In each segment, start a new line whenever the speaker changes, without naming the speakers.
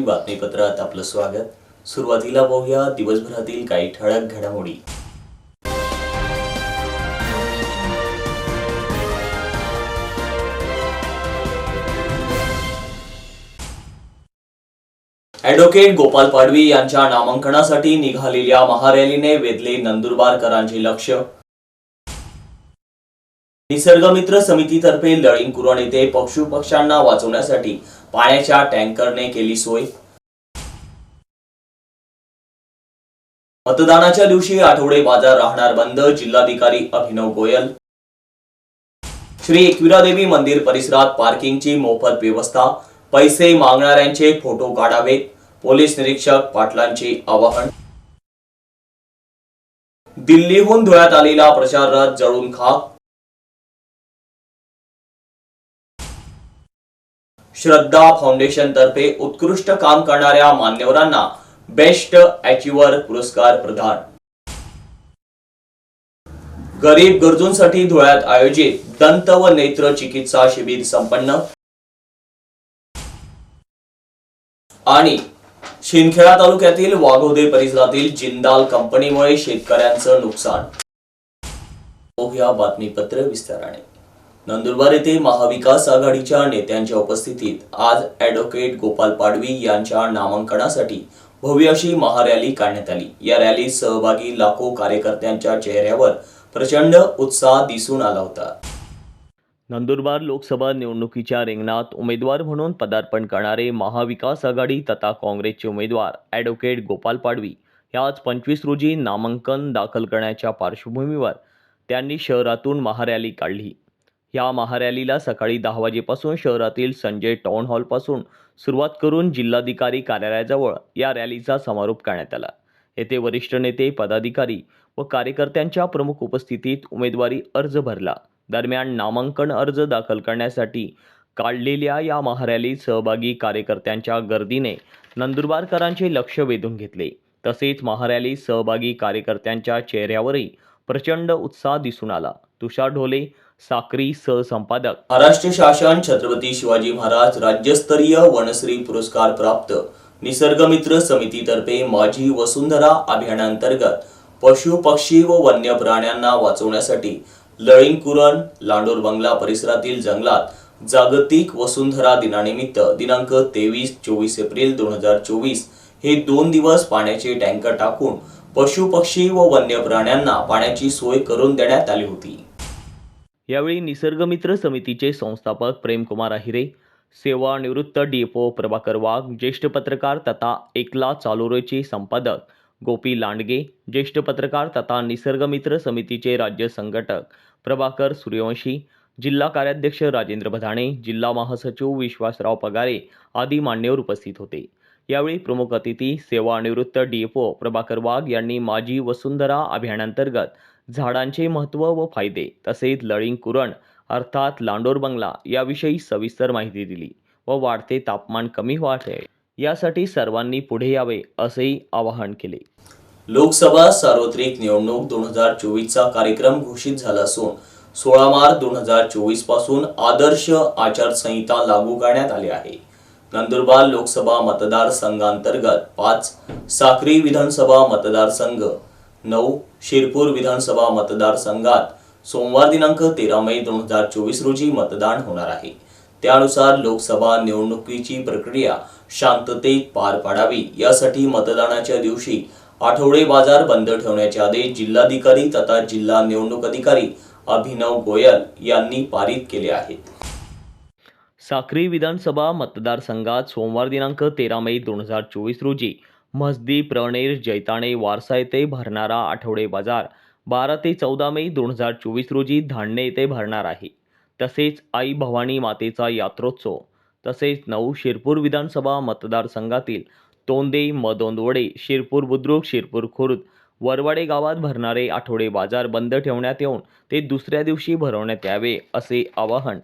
TV बातमीपत्रात आपलं स्वागत. सुरुवातीला पाहूया दिवसभरातील काही ठळक घडामोडी. ॲडव्होकेट गोपाल पाडवी यांच्या नामांकनासाठी निघालेल्या महारॅलीने वेधले नंदुरबारकरांचे लक्ष. निसर्गमित्र समितीतर्फे लळींग कुरण येथे पशु पक्ष्यांना वाचवण्यासाठी पाण्याच्या टँकरने केली सोय. मतदानाच्या दिवशी आठवडे बाजार राहणार बंद जिल्हाधिकारी अभिनव गोयल. श्री एकविरा देवी मंदिर परिसरात पार्किंगची मोफत व्यवस्था पैसे मागणाऱ्यांचे फोटो काढावेत पोलीस निरीक्षक पाटलांचे आवाहन. दिल्लीहून धुळ्यात आलेला प्रचार रथ जळून खा श्रद्धा फाउंडेशन तर्फे उत्कृष्ट काम करणाऱ्या मान्यवरांना बेस्ट अचिव्हर पुरस्कार प्रदान. गरीब गरजूंसाठी धुळ्यात आयोजित दंत व नेत्र चिकित्सा शिबिर संपन्न. आणि शिंदखेडा तालुक्यातील वाघोदे परिसरातील जिंदाल कंपनीमुळे शेतकऱ्यांचं नुकसान. पाहूया बातमीपत्र विस्ताराने. नंदुरबार येथे महाविकास आघाडीच्या नेत्यांच्या उपस्थितीत आज ॲडव्होकेट गोपाल पाडवी यांच्या नामांकनासाठी भव्य अशी महारॅली काढण्यात आली. या रॅलीत सहभागी लाखो कार्यकर्त्यांच्या चेहऱ्यावर प्रचंड उत्साह दिसून आला होता.
नंदुरबार लोकसभा निवडणुकीच्या रिंगणात उमेदवार म्हणून पदार्पण करणारे महाविकास आघाडी तथा काँग्रेसचे उमेदवार ॲडव्होकेट गोपाल पाडवी या आज पंचवीस रोजी नामांकन दाखल करण्याच्या पार्श्वभूमीवर त्यांनी शहरातून महारॅली काढली. या महारॅलीला सकाळी दहा वाजेपासून शहरातील संजय टाउन हॉलपासून सुरुवात करून जिल्हाधिकारी कार्यालयाजवळ या रॅलीचा समारोप करण्यात आला. येथे वरिष्ठ नेते पदाधिकारी व कार्यकर्त्यांच्या प्रमुख उपस्थितीत उमेदवारी अर्ज भरला. दरम्यान नामांकन अर्ज दाखल करण्यासाठी काढलेल्या या महारॅलीत सहभागी कार्यकर्त्यांच्या गर्दीने नंदुरबारकरांचे लक्ष वेधून घेतले. तसेच महारॅलीत सहभागी कार्यकर्त्यांच्या चेहऱ्यावरही प्रचंड उत्साह दिसून आला. तुषार ढोले साक्री सहसंपादक.
महाराष्ट्र शासन छत्रपती शिवाजी महाराज राज्यस्तरीय वनश्री पुरस्कार प्राप्त. निसर्गमित्र समितीतर्फे माझी वसुंधरा अभियानांतर्गत पशु पक्षी व वन्य प्राण्यांना वाचवण्यासाठी लळिंगकुरण लांडोर बंगला परिसरातील जंगलात जागतिक वसुंधरा दिनानिमित्त दिनांक तेवीस चोवीस एप्रिल दोन हजार चोवीस हे दोन दिवस पाण्याचे टँकर टाकून पशु पक्षी व वन्य प्राण्यांना पाण्याची सोय करून देण्यात आली होती.
यावेळी निसर्गमित्र समितीचे संस्थापक प्रेमकुमार अहिरे सेवानिवृत्त डीएफओ प्रभाकर वाघ ज्येष्ठ पत्रकार तथा एकला चालोरेचे संपादक गोपी लांडगे ज्येष्ठ पत्रकार तथा निसर्गमित्र समितीचे राज्य संघटक प्रभाकर सूर्यवंशी जिल्हा कार्याध्यक्ष राजेंद्र भधाणे जिल्हा महासचिव विश्वासराव पगारे आदी मान्यवर उपस्थित होते. यावेळी प्रमुख अतिथी सेवानिवृत्त डीएफओ प्रभाकर वाघ यांनी माजी वसुंधरा अभियानांतर्गत झाडांचे महत्त्व व फायदे तसेच लळिंग कुरण अर्थात लांडोर बंगला याविषयी सविस्तर माहिती दिली व वाढते तापमान कमी व्हावे यासाठी सर्वांनी पुढे यावे असेही आवाहन केले.
लोकसभा सार्वत्रिक निवडणूक दोन हजार चोवीसचा कार्यक्रम घोषित झाला असून सोळा मार्च दोन हजार चोवीसपासून आदर्श आचारसंहिता लागू करण्यात आली आहे. नंदुरबार लोकसभा मतदारसंघांतर्गत पाच साक्री विधानसभा मतदारसंघ नऊ शिरपूर विधानसभा मतदारसंघात सोमवार दिनांक तेरा मे दोन हजार चोवीस रोजी मतदान होणार आहे. त्यानुसार लोकसभा निवडणुकीची प्रक्रिया शांततेत पार पाडावी यासाठी मतदानाच्या दिवशी आठवडे बाजार बंद ठेवण्याचे आदेश जिल्हाधिकारी तथा जिल्हा निवडणूक अधिकारी अभिनव गोयल यांनी पारित केले आहेत.
साक्री विधानसभा मतदारसंघात सोमवार दिनांक तेरा मे दोन हजार चोवीस रोजी म्हसदी प्रणेर जैताणे वारसा येथे भरणारा आठवडे बाजार. बारा ते चौदा मे दोन हजार चोवीस रोजी धान्य येथे भरणार आहे. तसेच आई भवानी मातेचा यात्रोत्सव. तसेच नऊ शिरपूर विधानसभा मतदारसंघातील तोंदे मदोंदवडे शिरपूर बुद्रुक शिरपूर खुर्द वरवाडे गावात भरणारे आठवडे बाजार बंद ठेवण्यात येऊन ते दुसऱ्या दिवशी भरवण्यात यावे असे आवाहन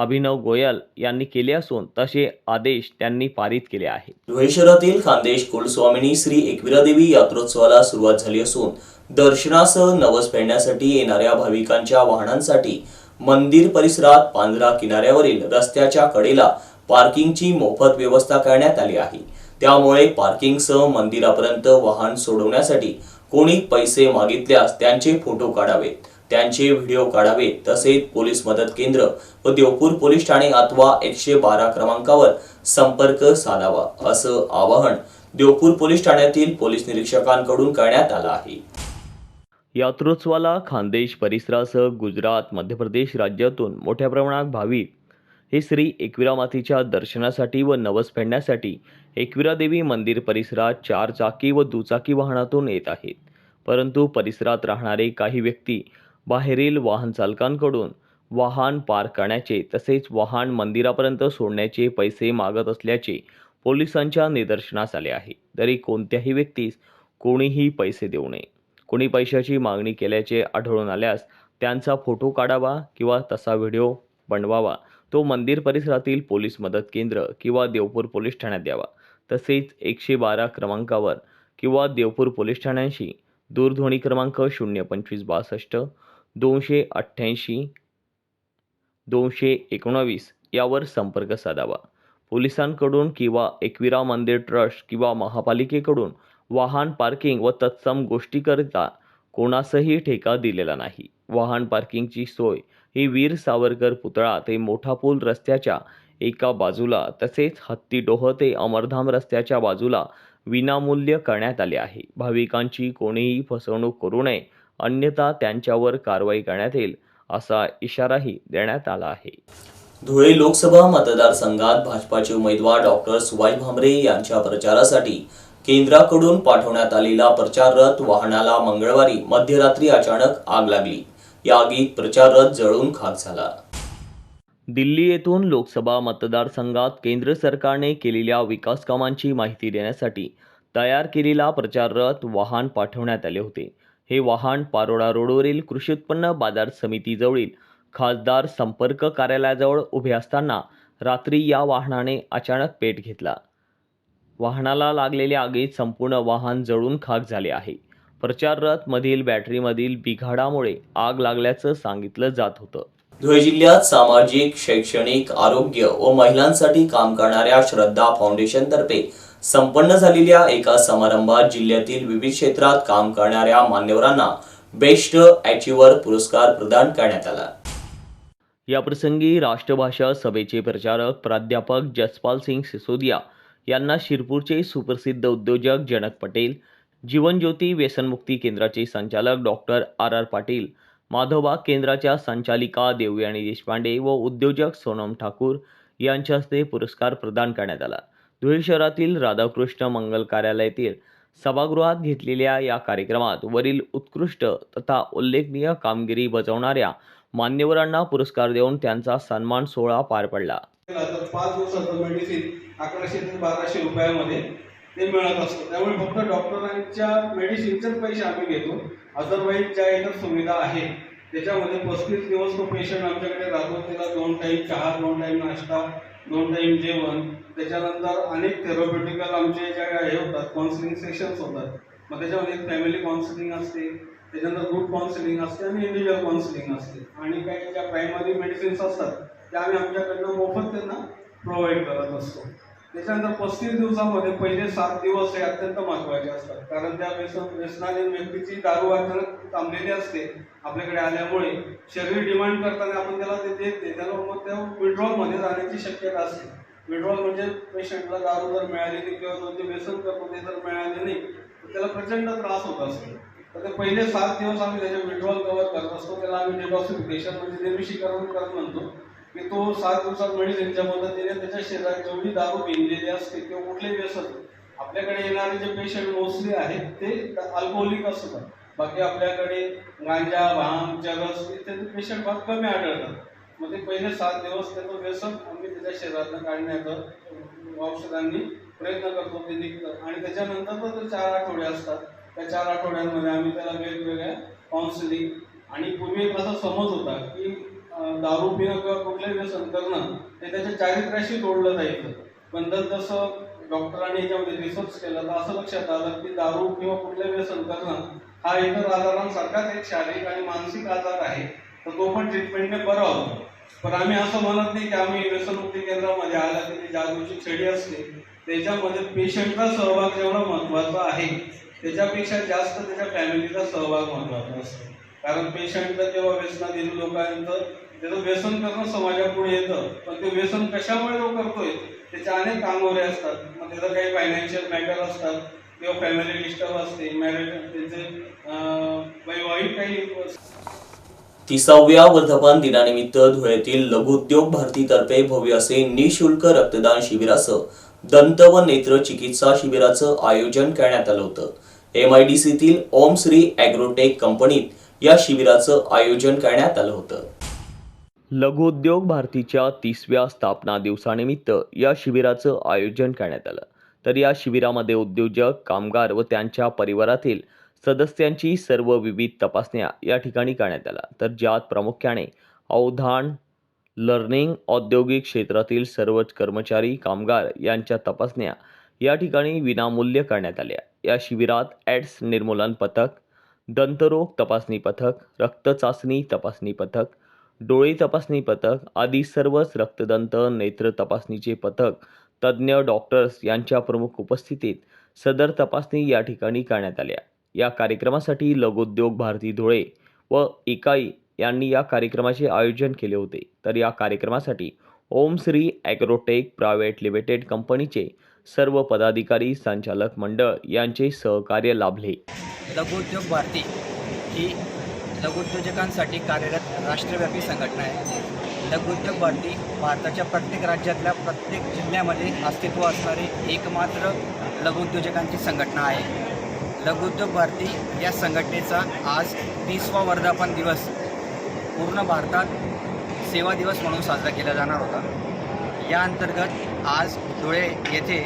अभिनव गोयल यांनी केले असून तसे आदेश त्यांनी पारित केले आहेत.
धुळे शहरातील खानदेश कुलस्वामिनी श्री एकविरा देवी यात्रोत्सवाला सुरुवात झाली असून दर्शनासह नवस फेडण्यासाठी येणाऱ्या भाविकांच्या वाहनांसाठी मंदिर परिसरात पांजरा किनाऱ्यावरील रस्त्याच्या कडेला पार्किंगची मोफत व्यवस्था करण्यात आली आहे. त्यामुळे पार्किंगसह मंदिरापर्यंत वाहन सोडवण्यासाठी कोणी पैसे मागितल्यास त्यांचे फोटो काढावेत. त्यांचे व्हिडिओ काढावे. तसेच पोलीस मदत केंद्र व देवपूर पोलीस ठाणे अथवा एकशे बारा क्रमांकावर संपर्क साधावा असं आवाहन देवपूर पोलीस ठाण्यातील पोलीस निरीक्षकांकडून करण्यात आलं आहे.
यात्रोत्सवाला खानदेश परिसरासह गुजरात मध्य प्रदेश राज्यातून मोठ्या प्रमाणात भाविक. हे श्री एकविरा मातेच्या दर्शनासाठी व नवस फेडण्यासाठी एकविरा देवी मंदिर परिसरात चार चाकी व दुचाकी वाहनातून येत आहेत. परंतु परिसरात राहणारे काही व्यक्ती बाहेरील वाहनचालकांकडून वाहन पार्क करण्याचे तसेच वाहन मंदिरापर्यंत सोडण्याचे पैसे मागत असल्याचे पोलिसांच्या निदर्शनास आले आहे. तरी कोणत्याही व्यक्तीस कोणीही पैसे देऊ नये. कोणी पैशाची मागणी केल्याचे आढळून आल्यास त्यांचा फोटो काढावा किंवा तसा व्हिडिओ बनवावा. तो मंदिर परिसरातील पोलीस मदत केंद्र किंवा देवपूर पोलीस ठाण्यात द्यावा. तसेच एकशे बारा क्रमांकावर किंवा देवपूर पोलीस ठाण्याशी दूरध्वनी क्रमांक शून्य पंचवीस बासष्ट दोनशे अठ्ठ्याऐंशी दोनशे एकोणावीस यावर संपर्क साधावा. पोलिसांकडून किंवा एकविरा मंदिर ट्रस्ट किंवा महापालिकेकडून वाहन पार्किंग व तत्सम गोष्टीकरिता कोणासही ठेका दिलेला नाही. वाहन पार्किंगची सोय ही वीर सावरकर पुतळा ते मोठा पूल रस्त्याच्या एका बाजूला तसेच हत्तीडोह ते अमरधाम रस्त्याच्या बाजूला विनामूल्य करण्यात आले आहे. भाविकांची कोणीही फसवणूक करू नये अन्यथा त्यांच्यावर कारवाई करण्यात येईल असा इशाराही देण्यात आला आहे.
धुळे लोकसभा मतदारसंघात भाजपाचे उमेदवार डॉक्टर सुभाष भामरे यांच्या प्रचारासाठी केंद्राकडून पाठवण्यात आलेला प्रचार रथ वाहनाला मंगळवारी मध्यरात्री अचानक आग लागली. या आगीत प्रचार रथ जळून खाक झाला.
दिल्ली येथून लोकसभा मतदारसंघात केंद्र सरकारने केलेल्या विकास कामांची माहिती देण्यासाठी तयार केलेला प्रचार रथ वाहन पाठवण्यात आले होते. हे वाहन पारोडा रोडवरील कृषी उत्पन्न बाजार समितीजवळील खासदार संपर्क कार्यालयाजवळ उभे असताना रात्री या वाहनाने अचानक पेट घेतला. वाहनाला लागलेल्या आगीत संपूर्ण वाहन जळून खाक झाले आहे. प्रचार रथ मधील बॅटरीमधील बिघाडामुळे आग लागल्याचं सांगितलं जात होतं.
धुळे जिल्ह्यात सामाजिक शैक्षणिक आरोग्य व महिलांसाठी काम करणाऱ्या श्रद्धा फाउंडेशन तर्फे संपन्न झालेल्या एका समारंभात जिल्ह्यातील विविध क्षेत्रात काम करणाऱ्या मान्यवरांना बेस्ट अचिव्हर पुरस्कार प्रदान करण्यात आला.
याप्रसंगी राष्ट्रभाषा सभेचे प्रचारक प्राध्यापक जसपाल सिंग सिसोदिया यांना शिरपूरचे सुप्रसिद्ध उद्योजक जनक पटेल जीवनज्योती व्यसनमुक्ती केंद्राचे संचालक doctor R R Patil Madhoba केंद्राच्या संचालिका देवयानी देशपांडे व उद्योजक सोनम ठाकूर यांच्या हस्ते पुरस्कार प्रदान करण्यात आला. धुळे शहरातील राधाकृष्ण मंगल कार्यालयातील सभागृहात घेतलेल्या या कार्यक्रमात वरील उत्कृष्ट तथा उल्लेखनीय कामगिरी बजावणाऱ्या मान्यवरांना पुरस्कार देऊन त्यांचा सन्मान सोहळा पार पडला.
पाच दिवसाचं मेडिसिन अकराशे ते बाराशे रुपयामध्ये ते मिळत असतं. त्यामुळे फक्त डॉक्टरांच्या मेडिसिनचेच पैसे आम्ही घेतो. अदरवाईज ज्या इतर सुविधा आहेत त्याच्यामध्ये पस्तीस दिवस तो पेशंट आमच्याकडे राहतो. त्याला दोन टाईम चहा दोन टाईम नाश्ता दोन टाईम जेवण त्याच्यानंतर अनेक थेरोपेटिकल आमचे ज्या हे होतात काउन्सिलिंग सेशन्स होतात. मग त्याच्यामध्ये फॅमिली काउन्सिलिंग असते त्याच्यानंतर ग्रुप काउन्सिलिंग असते आणि इंडिव्हिज्युअल काउन्सिलिंग असते. आणि काही ज्या प्रायमरी मेडिसिन्स असतात त्या आम्ही आमच्याकडनं मोफत त्यांना प्रोव्हाइड करत असतो. त्याच्यानंतर पस्तीस दिवसामध्ये पहिले सात दिवस हे अत्यंत महत्त्वाचे असतात. कारण त्या व्यसन व्यसनाधीन व्यक्तीची दारू अचानक थांबलेली असते आपल्याकडे आल्यामुळे शरीर डिमांड करताना आपण त्याला ते देत नाही. त्याला मग त्या विड्रॉलमध्ये जाण्याची शक्यता असते. विड्रॉल म्हणजे पेशंटला दारू जर मिळाली नाही किंवा तो ते व्यसन करतो ते जर मिळाले नाही तर त्याला प्रचंड त्रास होत असतो तर ते पहिले सात दिवस आम्ही त्याचे विड्रॉल कव्हर करत असतो त्याला आम्ही डेटॉसिफिकेशन म्हणजे निर्विषीकरण करत म्हणतो. की तो सात दिवसात म्हणजे मेडिसिनच्या मदतीने त्याच्या शरीरात जेवढी दारू भिनलेली असते किंवा कुठलेही व्यसन आपल्याकडे येणारे जे पेशंट मोस्टली आहेत ते अल्कोहोलिक असतात. बाकी आपल्याकडे गांजा भांग चरस इत्यादी पेशंट फार कमी आढळतात. मग ते पहिले सात दिवस त्याचं व्यसन आम्ही त्याच्या शरीरातनं काढण्याचं औषधांनी प्रयत्न करतो ते निघतं. आणि त्याच्यानंतर तर ते चार आठवडे असतात. त्या चार आठवड्यांमध्ये आम्ही त्याला वेगवेगळ्या काउन्सिलिंग आणि पूर्वी एक असा समज होता की दारू पिणं किंवा कुठलंही व्यसन करणं हे त्याच्या चारित्र्याशी जोडलं जायचं. पण जर जसं डॉक्टरांनी याच्यामध्ये रिसर्च केला तर असं लक्षात आलं की दारू किंवा कुठलंही व्यसन करणं हा इतर आजारांसारखाच एक शारीरिक आणि मानसिक आजार आहे. तर तो पण ट्रीटमेंटने बरा होतो. पण आम्ही असं म्हणत नाही की आम्ही व्यसनमुक्ती केंद्रामध्ये आला की ज्या जागृती छडी असते. त्याच्यामध्ये पेशंटचा सहभाग जेवढा महत्त्वाचा आहे त्याच्यापेक्षा जास्त त्याच्या फॅमिलीचा सहभाग महत्त्वाचा असतो. कारण पेशंटला जेव्हा व्यसनाधीन लोकांचं त्याचं व्यसन करणं समाजापुढे येतं. पण ते व्यसन कशामुळे तो करतोय? त्याच्या अनेक कांगोरे असतात. मग त्याचं काही फायनान्शियल मॅटर असतात. किंवा फॅमिली डिस्टर्ब असते. मॅरेज त्याचे वैवाहिक काही
तिसाव्या वर्धापन दिनानिमित्त धुळ्यातील लघुउद्योग भारतीतर्फे भव्य असे निशुल्क रक्तदान शिबिराचं दंत व नेत्र चिकित्सा शिबिराचं आयोजन करण्यात आलं होतं. एम आय डी सीतील ओम श्री अॅग्रोटेक कंपनीत या शिबिराचं आयोजन करण्यात आलं होतं.
लघुउद्योग भारतीच्या तिसव्या स्थापना दिवसानिमित्त या शिबिराचं आयोजन करण्यात आलं. तर या शिबिरामध्ये उद्योजक कामगार व त्यांच्या परिवारातील सदस्यांची सर्व विविध तपासण्या या ठिकाणी करण्यात आल्या. तर ज्यात प्रामुख्याने अवधान लर्निंग औद्योगिक क्षेत्रातील सर्वच कर्मचारी कामगार यांच्या तपासण्या या ठिकाणी विनामूल्य करण्यात आल्या. या शिबिरात ॲड्स निर्मूलन पथक दंतरोग तपासणी पथक रक्त चाचणी तपासणी पथक डोळे तपासणी पथक आदी सर्वच रक्तदंत नेत्र तपासणीचे पथक तज्ज्ञ डॉक्टर्स यांच्या प्रमुख उपस्थितीत सदर तपासणी या ठिकाणी करण्यात आल्या. या कार्यक्रमासाठी लघुउद्योग भारती धुळे व इकाई यांनी या कार्यक्रमाचे आयोजन केले होते. तर या कार्यक्रमासाठी Om Shri Agrotech private limited कंपनीचे सर्व पदाधिकारी संचालक मंडळ यांचे सहकार्य लाभले.
लघुउद्योग भारती ही लघुउद्योजकांसाठी कार्यरत राष्ट्रव्यापी संघटना आहे. लघुउद्योग भारती भारताच्या प्रत्येक राज्यातल्या प्रत्येक जिल्ह्यामध्ये अस्तित्व असणारी एकमात्र लघुउद्योजकांची संघटना आहे. लघुद्योग भारती या संघटनेचा आज तीसवा वर्धापन दिवस पूर्ण भारतात सेवा दिवस म्हणून साजरा केला जाणार होता. या अंतर्गत आज धुळे येथे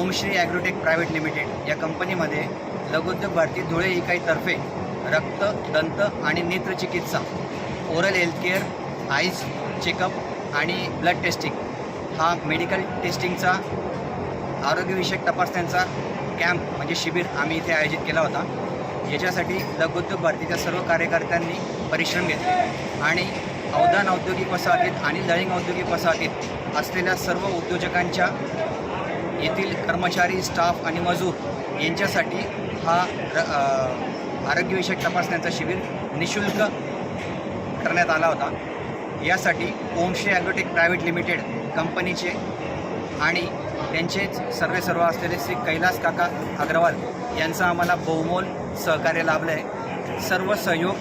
ओमश्री ॲग्रोटेक प्रायव्हेट लिमिटेड या कंपनीमध्ये लघुद्योग भारती धुळे इकाईतर्फे रक्त दंत आणि नेत्रचिकित्सा ओरल हेल्थकेअर आईज चेकअप आणि ब्लड टेस्टिंग हा मेडिकल टेस्टिंगचा आरोग्यविषयक तपासण्यांचा कॅम्प म्हणजे शिबिर आम्ही इथे आयोजित केला होता. याच्यासाठी लघुउद्योग भारतीच्या सर्व कार्यकर्त्यांनी परिश्रम घेतले. आणि अवधान औद्योगिक वसाहतीत आणि लळिंग औद्योगिक वसाहतीत असलेल्या सर्व उद्योजकांच्या येथील कर्मचारी स्टाफ आणि मजूर यांच्यासाठी हा र आरोग्यविषयक तपासण्याचा शिबिर निशुल्क करण्यात आला होता. यासाठी ओमश्री ॲग्रोटेक प्रायव्हेट लिमिटेड कंपनीचे आणि त्यांचेच सर्वे सर्व असलेले श्री कैलास काका अग्रवाल यांचं आम्हाला बहुमोल सहकार्य लाभलं आहे सर्व सहयोग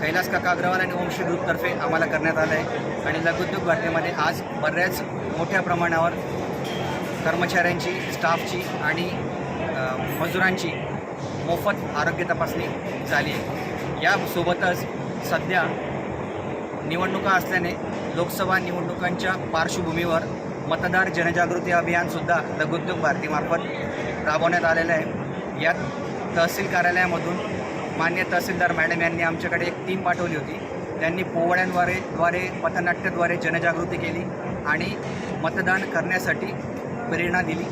कैलास काका अग्रवाल आणि ओमशी ग्रुपतर्फे आम्हाला करण्यात आलं आहे आणि लघुद्योग घटनेमध्ये आज बऱ्याच मोठ्या प्रमाणावर कर्मचाऱ्यांची स्टाफची आणि मजुरांची मोफत आरोग्य तपासणी झाली आहे. यासोबतच सध्या निवडणुका असल्याने लोकसभा निवडणुकांच्या पार्श्वभूमीवर मतदार जनजागृती अभियानसुद्धा लघुद्योग भारतीमार्फत राबवण्यात आलेलं आहे. यात तहसील कार्यालयामधून मान्य तहसीलदार मॅडम यांनी आमच्याकडे एक टीम पाठवली होती. त्यांनी पोवड्यांद्वारे द्वारे पथनाट्याद्वारे जनजागृती केली आणि मतदान करण्यासाठी प्रेरणा दिली.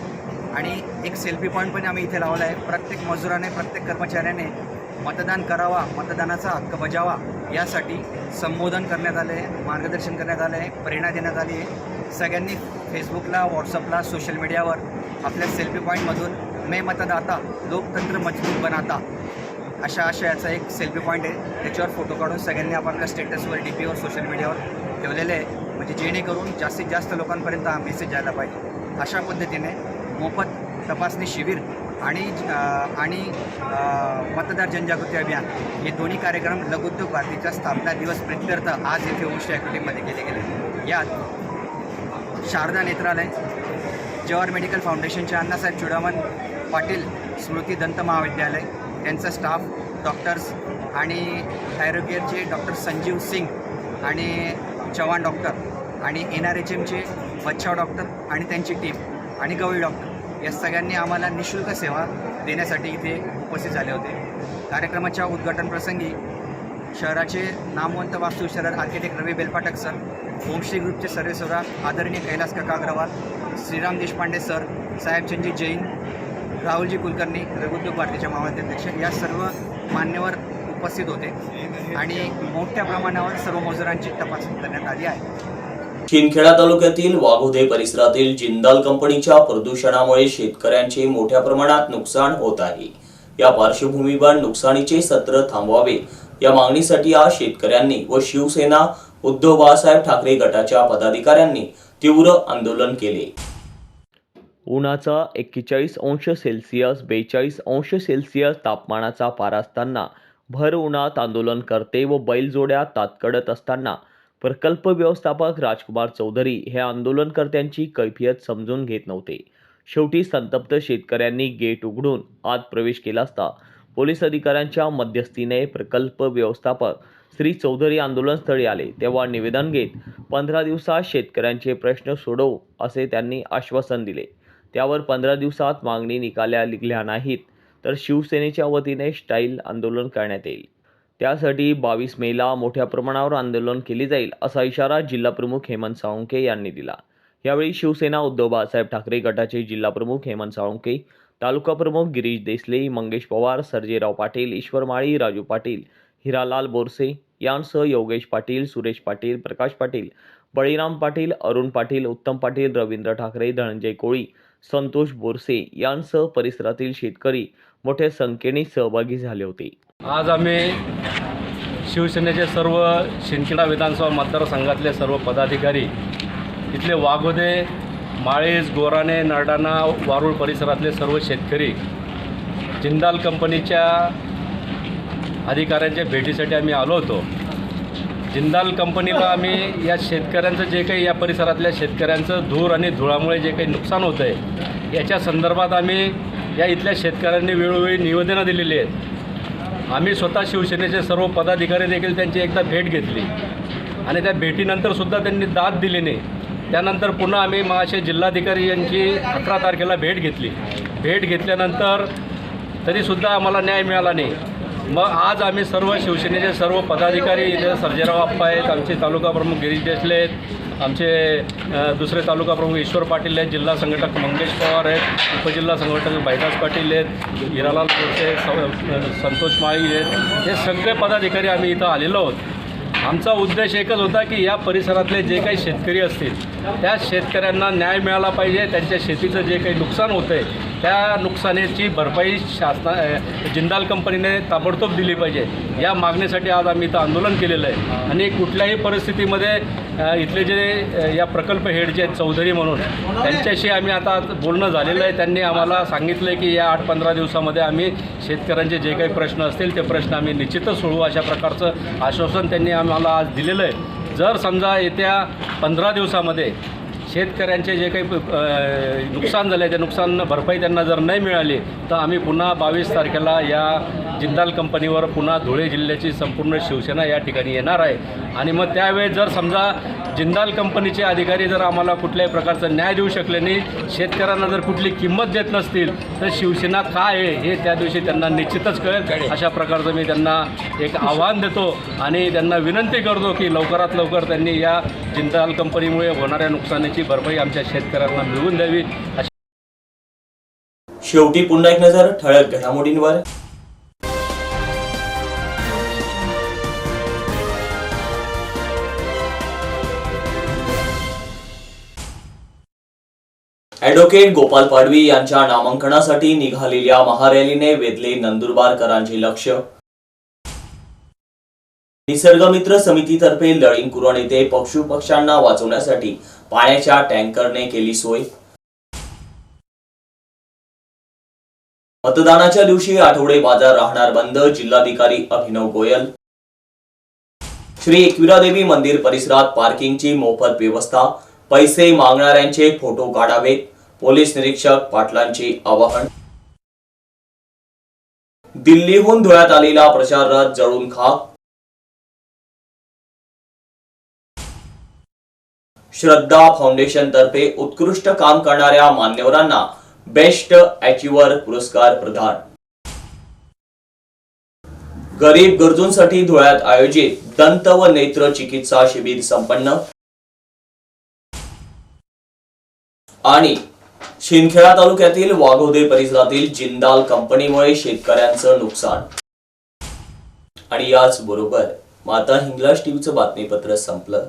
आणि एक सेल्फी पॉईंट पण आम्ही इथे लावला आहे. प्रत्येक मजुराने प्रत्येक कर्मचाऱ्याने मतदान करावा मतदानाचा हक्क बजावा यासाठी संबोधन करण्यात आले आहे मार्गदर्शन करण्यात आलं आहे प्रेरणा देण्यात आली आहे. सगळ्यांनी फेसबुकला व्हॉट्सअपला सोशल मीडियावर आपल्या सेल्फी पॉईंटमधून मे मतदाता लोकतंत्र मजबूत बनाता. अशा आशयाचा एक सेल्फी पॉईंट आहे. त्याच्यावर फोटो काढून सगळ्यांनी आपल्या स्टेटसवर डी पीवर सोशल मीडियावर ठेवलेले आहे. म्हणजे जेणेकरून जास्तीत जास्त लोकांपर्यंत हा मेसेज जायला पाहिजे. अशा पद्धतीने मोफत तपासणी शिबिर आणि आणि मतदार जनजागृती अभियान हे दोन्ही कार्यक्रम लघुउद्योग भारतीच्या स्थापना दिवस प्रित्यर्थ आज येथे ओमश्री ॲक्टिव्हिटीमध्ये केले गेले. यात शारदा नेत्रालय जवाहर मेडिकल फाउंडेशनचे अण्णासाहेब चुडामन पाटील स्मृती दंत महाविद्यालय त्यांचा स्टाफ डॉक्टर्स आणि थायरोकेअरचे डॉक्टर संजीव सिंग आणि चव्हाण डॉक्टर आणि एन आर एच एमचे बच्छाव डॉक्टर आणि त्यांची टीम आणि गवळी डॉक्टर या सगळ्यांनी आम्हाला निशुल्क सेवा देण्यासाठी इथे उपस्थित झाले होते. कार्यक्रमाच्या उद्घाटन प्रसंगी शहराचे नामवंत वास्तुविशारद आर्किटेक्ट रवी बेलपाटक सर होमश्री ग्रुपचे सर्वेसर्वा आदरणीय कैलास काका अग्रवाल श्रीराम देशपांडे सर साहेबचंदजी जैन राहुलजी कुलकर्णी रघुद्योग भारतीच्या महामंत्री अध्यक्ष या सर्व मान्यवर उपस्थित होते आणि मोठ्या प्रमाणावर सर्व मजुरांची तपासणी करण्यात आली आहे.
शिंदखेडा तालुक्यातील वाघोदे परिसरातील जिंदाल कंपनीच्या प्रदूषणामुळे शेतकऱ्यांचे मोठ्या प्रमाणात नुकसान होत आहे. या पार्श्वभूमीवर नुकसानीचे सत्र थांबवावे. या मागणीसाठी आज शेतकऱ्यांनी व शिवसेना उद्धव बाळासाहेब ठाकरे गटाच्या पदाधिकाऱ्यांनी तीव्र आंदोलन केले.
उन्हाचा एक्केचाळीस अंश सेल्सिअस बेचाळीस अंश सेल्सिअस तापमानाचा पारा असताना भर उन्हात आंदोलन करते व बैलजोड्या तातकडत असताना प्रकल्प व्यवस्थापक राजकुमार चौधरी हे आंदोलनकर्त्यांची कैफियत समजून घेत नव्हते. शेवटी संतप्त शेतकऱ्यांनी गेट उघडून आत प्रवेश केला असता पोलीस अधिकाऱ्यांच्या मध्यस्थीने प्रकल्प व्यवस्थापक श्री चौधरी आंदोलनस्थळी आले. तेव्हा निवेदन घेत पंधरा दिवसात शेतकऱ्यांचे प्रश्न सोडव असे त्यांनी आश्वासन दिले. त्यावर पंधरा दिवसात मागणी निकाल्या निघल्या नाहीत तर शिवसेनेच्या वतीने स्टाईल आंदोलन करण्यात येईल. त्यासाठी बावीस मेला मोठ्या प्रमाणावर आंदोलन केले जाईल असा इशारा जिल्हाप्रमुख हेमंत साळुंके यांनी दिला. यावेळी शिवसेना उद्धव बाळासाहेब ठाकरे गटाचे जिल्हाप्रमुख हेमंत साळुंके तालुका प्रमुख गिरीश देसले मंगेश पवार सर्जेराव पाटील ईश्वर माळी राजू पाटील हिरालाल बोरसे यांसह योगेश पाटील सुरेश पाटील प्रकाश पाटील बळीराम पाटील अरुण पाटील उत्तम पाटील रवींद्र ठाकरे धनंजय कोळी संतोष बोरसे यांसह परिसरातील शेतकरी मोठ्या संख्येने सहभागी झाले होते.
आज आम्ही शिवसेनेचे सर्व शिंदखेडा विधानसभा मतदारसंघातले सर्व पदाधिकारी इथले वाघोदे माळेज गोराणे नरडाणा वारुळ परिसरातले सर्व शेतकरी जिंदाल कंपनीच्या अधिकाऱ्यांच्या भेटीसाठी आम्ही आलो होतो. जिंदाल कंपनीला आम्ही या शेतकऱ्यांचं जे काही या परिसरातल्या शेतकऱ्यांचं धूर आणि धुळामुळे जे काही नुकसान होतं आहे याच्या संदर्भात आम्ही या इथल्या शेतकऱ्यांनी वेळोवेळी निवेदनं दिलेली आहेत. आम्ही स्वतः शिवसेनेचे सर्व पदाधिकारी देखील त्यांची एकदा भेट घेतली. आणि त्या भेटीनंतरसुद्धा त्यांनी दाद दिली नाही. त्यानंतर पुन्हा आम्ही महाशय जिल्हाधिकारी यांची अकरा तारखेला भेट घेतली. भेट घेतल्यानंतर तरीसुद्धा आम्हाला न्याय मिळाला नाही. मग आज आम्ही सर्व शिवसेनेचे सर्व पदाधिकारी इथे सर्जेराव आप्पा आहेत आमचे तालुका प्रमुख गिरीश देसले आहेत आमचे दुसरे तालुका प्रमुख ईश्वर पाटील आहेत जिल्हा संघटक मंगेश पवार आहेत उपजिल्हा संघटक भाईदास पाटील आहेत हिरालाल बोरसे संतोष माळी आहेत. हे सगळे पदाधिकारी आम्ही इथं आलेलो आहोत. आमचा उद्देश एकच होता की या परिसरातले जे काही शेतकरी असतील त्या शेतकऱ्यांना न्याय मिळाला पाहिजे त्यांच्या शेतीचं जे काही नुकसान होतं आहे त्या नुकसानीची भरपाई शासना जिंदाल कंपनीने ताबडतोब दिली पाहिजे. या मागणीसाठी आज आम्ही इथं आंदोलन केलेलं आहे. आणि कुठल्याही परिस्थितीमध्ये इथले जे या प्रकल्प हेड जे आहेत चौधरी म्हणून त्यांच्याशी आम्ही आता बोलणं झालेलं आहे. त्यांनी आम्हाला सांगितलं आहे की या आठ पंधरा दिवसामध्ये आम्ही शेतकऱ्यांचे जे काही प्रश्न असतील ते प्रश्न आम्ही निश्चितच सोडवू अशा प्रकारचं आश्वासन त्यांनी आम्हाला आज दिलेलं आहे. जर समजा येत्या पंधरा दिवसामध्ये शेतकऱ्यांचे जे काही नुकसान झाले ते नुकसान भरपाई त्यांना जर नाही मिळाली तर आम्ही पुन्हा बावीस तारखेला या जिंदाल कंपनीवर पुन्हा धुळे जिल्ह्याची संपूर्ण शिवसेना या ठिकाणी येणार आहे. आणि मग त्यावेळेस जर समजा जिंदाल कंपनीचे अधिकारी जर आम्हाला कुठल्याही प्रकारचा न्याय देऊ शकले नाही शेतकऱ्यांना जर कुठली किंमत देत नसतील तर शिवसेना काय आहे हे त्या दिवशी त्यांना निश्चितच कळेल. अशा प्रकारचं मी त्यांना एक आव्हान देतो आणि त्यांना विनंती करतो की लवकरात लवकर त्यांनी या जिंदाल कंपनीमुळे होणाऱ्या नुकसानीची भरपाई आमच्या शेतकऱ्यांना मिळवून द्यावी अशी
शेवटी पुन्हा एक नजर ठळक घडामोडींवर. ॲडव्होकेट गोपाल पाडवी यांच्या नामांकनासाठी निघालेल्या महारॅलीने वेधले नंदुरबारकरांचे लक्ष. निसर्गमित्र समितीतर्फे लळींग कुरण येथे पशु पक्ष्यांना वाचवण्यासाठी पाण्याच्या टँकरने केली सोय. मतदानाच्या दिवशी आठवडे बाजार राहणार बंद जिल्हाधिकारी अभिनव गोयल. श्री एकविरा देवी मंदिर परिसरात पार्किंगची मोफत व्यवस्था पैसे मागणाऱ्यांचे फोटो काढावेत पोलीस निरीक्षक पाटलांचे आवाहन. दिल्लीहून धुळ्यात आलेला प्रचार रथ जळून खाक श्रद्धा फाउंडेशन तर्फे उत्कृष्ट काम करणाऱ्या मान्यवरांना बेस्ट अचिव्हर पुरस्कार प्रदान. गरीब गरजूंसाठी धुळ्यात आयोजित दंत व नेत्र चिकित्सा शिबिर संपन्न. आणि शिंदखेडा तालुक्यातील वाघोदे परिसरातील जिंदाल कंपनीमुळे शेतकऱ्यांचं नुकसान.
आणि याच बरोबर माता हिंगलाज टीव्हीचं बातमीपत्र संपलं.